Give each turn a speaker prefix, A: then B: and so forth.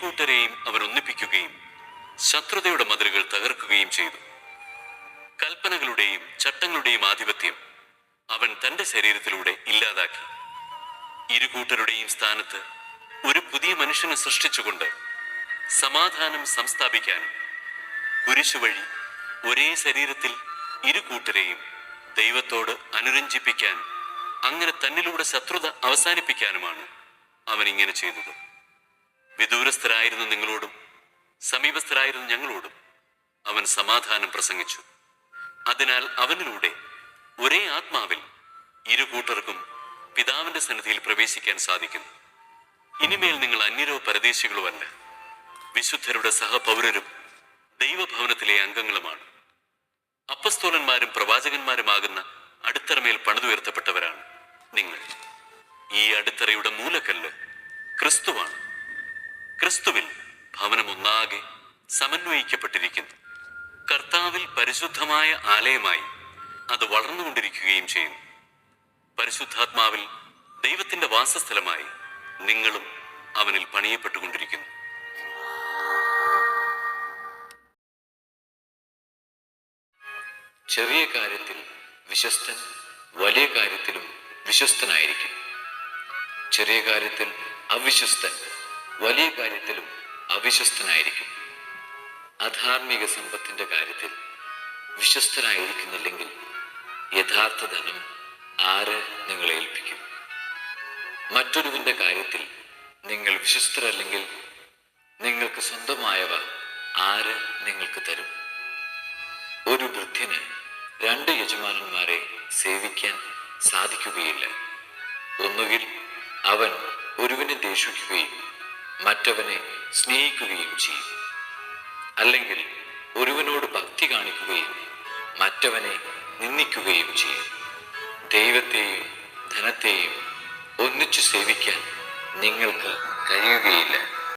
A: കൂട്ടരെയും അവൻ ഒന്നിപ്പിക്കുകയും ശത്രുതയുടെ മതിലുകൾ തകർക്കുകയും ചെയ്തു. കൽപ്പനകളുടെയും ചട്ടങ്ങളുടെയും ആധിപത്യം അവൻ തന്റെ ശരീരത്തിലൂടെ ഇല്ലാതാക്കി. ഇരു കൂട്ടരുടെയും സ്ഥാനത്ത് ഒരു പുതിയ മനുഷ്യനെ സൃഷ്ടിച്ചുകൊണ്ട് സമാധാനം സംസ്ഥാപിക്കാനും കുരിശു വഴി ഒരേ ശരീരത്തിൽ ഇരു കൂട്ടരെയും ദൈവത്തോട് അനുരഞ്ജിപ്പിക്കാൻ അങ്ങനെ തന്നിലൂടെ ശത്രുത അവസാനിപ്പിക്കാനുമാണ് അവൻ ഇങ്ങനെ ചെയ്തത്. വിദൂരസ്ഥരായിരുന്ന നിങ്ങളോടും സമീപസ്ഥരായിരുന്ന ഞങ്ങളോടും അവൻ സമാധാനം പ്രസംഗിച്ചു. അതിനാൽ അവനിലൂടെ ഒരേ ആത്മാവിൽ ഇരു കൂട്ടർക്കും പിതാവിന്റെ സന്നിധിയിൽ പ്രവേശിക്കാൻ സാധിക്കുന്നു. ഇനിമേൽ നിങ്ങൾ അന്യരോ പരദേശികളോ അല്ല വിശുദ്ധരുടെ സഹപൗരരും ദൈവഭവനത്തിലെ അംഗങ്ങളുമാണ്. അപ്പസ്തോലന്മാരും പ്രവാചകന്മാരുമാകുന്ന അടിത്തറമേൽ പണിതുയർത്തപ്പെട്ടവരാണ് നിങ്ങൾ. ഈ അടിത്തറയുടെ മൂലക്കല്ല് ക്രിസ്തുവാണ്. ക്രിസ്തുവിൽ ഭവനമൊന്നാകെ സമന്വയിക്കപ്പെട്ടിരിക്കുന്നു. കർത്താവിൽ പരിശുദ്ധമായ ആലയമായി അത് വളർന്നുകൊണ്ടിരിക്കുകയും ചെയ്യുന്നു. പരിശുദ്ധാത്മാവിൽ ദൈവത്തിന്റെ വാസസ്ഥലമായി നിങ്ങളും അവനിൽ പണിയപ്പെട്ടുകൊണ്ടിരിക്കുന്നു.
B: ചെറിയ കാര്യത്തിൽ വിശ്വസ്തൻ വലിയ കാര്യത്തിലും വിശ്വസ്തനായിരിക്കും. ചെറിയ കാര്യത്തിൽ അവിശ്വസ്തൻ. വലിയ കാര്യത്തിലും അവിശ്വസ്തനായിരിക്കും. അധാർമിക സമ്പത്തിന്റെ കാര്യത്തിൽ വിശ്വസ്തനായിരിക്കുന്നില്ലെങ്കിൽ യഥാർത്ഥ ധനം ആര് നിങ്ങളെ ഏൽപ്പിക്കും? മറ്റൊരുവിന്റെ കാര്യത്തിൽ നിങ്ങൾ വിശ്വസ്തരല്ലെങ്കിൽ നിങ്ങൾക്ക് സ്വന്തമായവ ആര് നിങ്ങൾക്ക് തരും? ഒരു വൃദ്ധന് രണ്ട് യജമാനന്മാരെ സേവിക്കാൻ സാധിക്കുകയില്ല. ഒന്നുകിൽ അവൻ ഒരുവനെ ദേഷ്യിക്കുകയും മറ്റവനെ സ്നേഹിക്കുകയും ചെയ്യും. അല്ലെങ്കിൽ ഒരുവനോട് ഭക്തി കാണിക്കുകയും മറ്റവനെ നിന്ദിക്കുകയും ചെയ്യും. ദൈവത്തെയും ധനത്തെയും ഒന്നിച്ചു സേവിക്കാൻ നിങ്ങൾക്ക് കഴിയുകയില്ല.